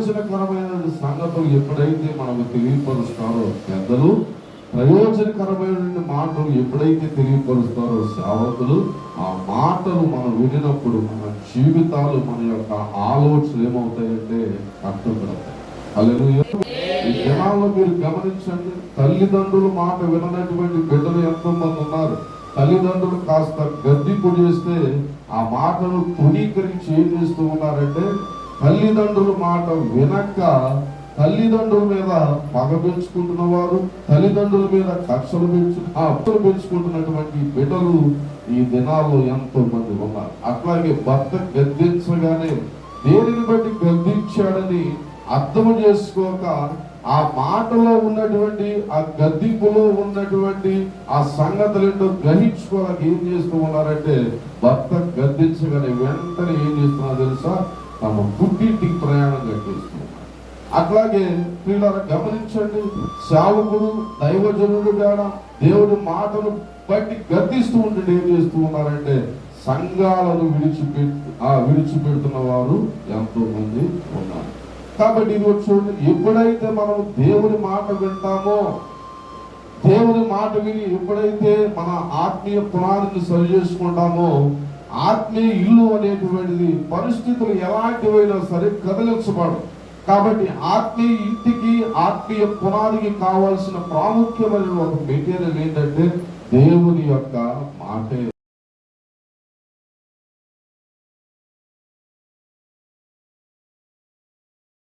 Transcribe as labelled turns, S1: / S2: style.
S1: ప్రయోజనకరమైన సంగతులు ఎప్పుడైతే మనకు తెలియపరుస్తారో పెద్దలు ప్రయోజనకరమైన మాటలు ఎప్పుడైతే తెలియపరుస్తారో సేవకులు ఆ మాటలు మనం వినినప్పుడు మన జీవితాలు మన యొక్క ఆలోచనలు ఏమవుతాయంటే కట్టుబడతాయి హల్లెలూయా. ఈ మీరు గమనించండి తల్లిదండ్రుల మాట విననటువంటి బిడ్డలు ఎంతో మంది ఉన్నారు తల్లిదండ్రులు కాస్త గడ్డి పొడి చేస్తే ఆ మాటను తృణీకరించి ఏం చేస్తూ ఉన్నారంటే తల్లిదండ్రుల మాట వినక తల్లిదండ్రుల మీద పగ పెంచుకుంటున్న వారు తల్లిదండ్రుల మీద కక్షలు పెంచు ఆ అప్పులు పెంచుకుంటున్నటువంటి బిడ్డలు ఈ దినాల్లో ఎంతో మంది ఉన్నారు. అట్లాగే భర్త గద్దించగానే దేనిని బట్టి గద్దించాడని అర్థం చేసుకోక ఆ మాటలో ఉన్నటువంటి ఆ గద్దింపులో ఉన్నటువంటి ఆ సంగతులేంటో గ్రహించుకోవాలని ఏం చేస్తూ ఉన్నారంటే భర్త గద్దించగానే వెంటనే ఏం చేస్తున్నారు తెలుసా? తమ పుట్టింటికి ప్రయాణం కట్టిస్తున్నారు అట్లాగే వీళ్ళని గమనించండి శావకుడు దైవజనుడు కాడ దేవుడి మాటను బట్టి గర్దిస్తూ ఉంటే ఏం చేస్తూ ఉన్నారంటే సంఘాలను విడిచిపెట్టు ఆ విడిచిపెడుతున్న వారు ఎంతో మంది ఉన్నారు. కాబట్టి ఇది చూడండి ఎప్పుడైతే మనం దేవుని మాట వింటామో దేవుని మాట విని ఎప్పుడైతే మన ఆత్మీయ పునాదిని సరి చేసుకుంటామో ఆత్మీయ ఇల్లు అనేటువంటిది పరిస్థితులు ఎలాంటివైనా సరే కదిలించబడు కాబట్టి ఆత్మీయ ఇంటికి ఆత్మీయ పునాదికి కావాల్సిన ప్రాముఖ్యమైన ఒక మెటీరియల్ ఏంటంటే దేవుని యొక్క మాటే.